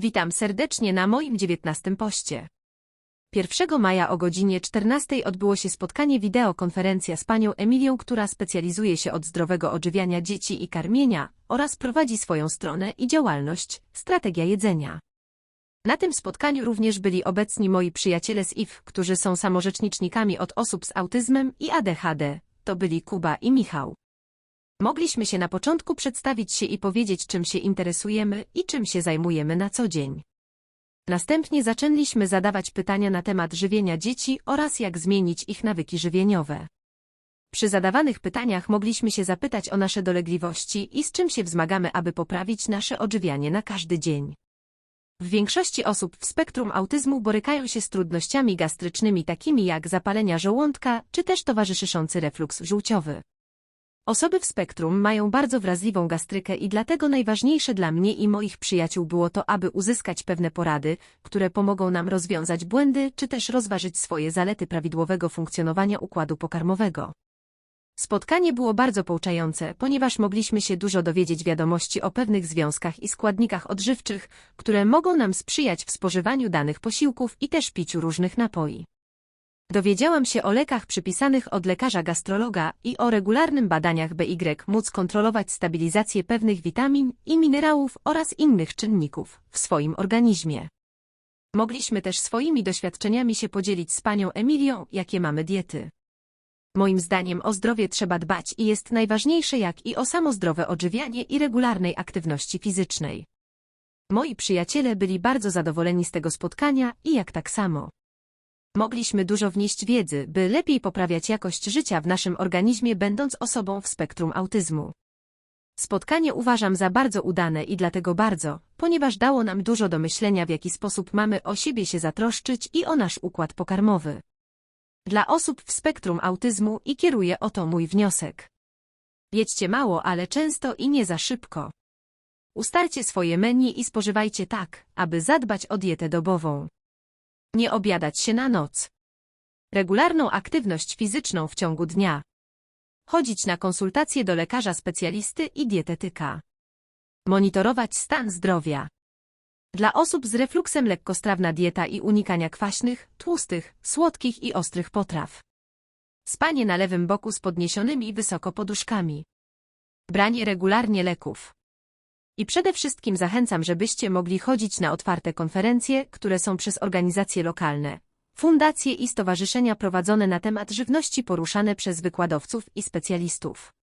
Witam serdecznie na moim 19 poście. 1 maja o godzinie 14 odbyło się spotkanie wideokonferencja z panią Emilią, która specjalizuje się od zdrowego odżywiania dzieci i karmienia oraz prowadzi swoją stronę i działalność Strategia Jedzenia. Na tym spotkaniu również byli obecni moi przyjaciele z IF, którzy są samorzecznicznikami od osób z autyzmem i ADHD. To byli Kuba i Michał. Mogliśmy się na początku przedstawić się i powiedzieć, czym się interesujemy i czym się zajmujemy na co dzień. Następnie zaczęliśmy zadawać pytania na temat żywienia dzieci oraz jak zmienić ich nawyki żywieniowe. Przy zadawanych pytaniach mogliśmy się zapytać o nasze dolegliwości i z czym się wzmagamy, aby poprawić nasze odżywianie na każdy dzień. W większości osób w spektrum autyzmu borykają się z trudnościami gastrycznymi takimi jak zapalenia żołądka czy też towarzyszący refluks żółciowy. Osoby w spektrum mają bardzo wrażliwą gastrykę i dlatego najważniejsze dla mnie i moich przyjaciół było to, aby uzyskać pewne porady, które pomogą nam rozwiązać błędy czy też rozważyć swoje zalety prawidłowego funkcjonowania układu pokarmowego. Spotkanie było bardzo pouczające, ponieważ mogliśmy się dużo dowiedzieć wiadomości o pewnych związkach i składnikach odżywczych, które mogą nam sprzyjać w spożywaniu danych posiłków i też piciu różnych napoi. Dowiedziałam się o lekach przypisanych od lekarza gastrologa i o regularnym badaniach BY móc kontrolować stabilizację pewnych witamin i minerałów oraz innych czynników w swoim organizmie. Mogliśmy też swoimi doświadczeniami się podzielić z panią Emilią, jakie mamy diety. Moim zdaniem o zdrowie trzeba dbać i jest najważniejsze jak i o samo zdrowe odżywianie i regularnej aktywności fizycznej. Moi przyjaciele byli bardzo zadowoleni z tego spotkania i jak tak samo. Mogliśmy dużo wnieść wiedzy, by lepiej poprawiać jakość życia w naszym organizmie, będąc osobą w spektrum autyzmu. Spotkanie uważam za bardzo udane i dlatego bardzo, ponieważ dało nam dużo do myślenia, w jaki sposób mamy o siebie się zatroszczyć i o nasz układ pokarmowy. Dla osób w spektrum autyzmu i kieruję o to mój wniosek. Jedźcie mało, ale często i nie za szybko. Ustalcie swoje menu i spożywajcie tak, aby zadbać o dietę dobową. Nie obiadać się na noc. Regularną aktywność fizyczną w ciągu dnia. Chodzić na konsultacje do lekarza specjalisty i dietetyka. Monitorować stan zdrowia. Dla osób z refluksem lekkostrawna dieta i unikania kwaśnych, tłustych, słodkich i ostrych potraw. Spanie na lewym boku z podniesionymi wysoko poduszkami. Branie regularnie leków. I przede wszystkim zachęcam, żebyście mogli chodzić na otwarte konferencje, które są przez organizacje lokalne, fundacje i stowarzyszenia prowadzone na temat żywności poruszane przez wykładowców i specjalistów.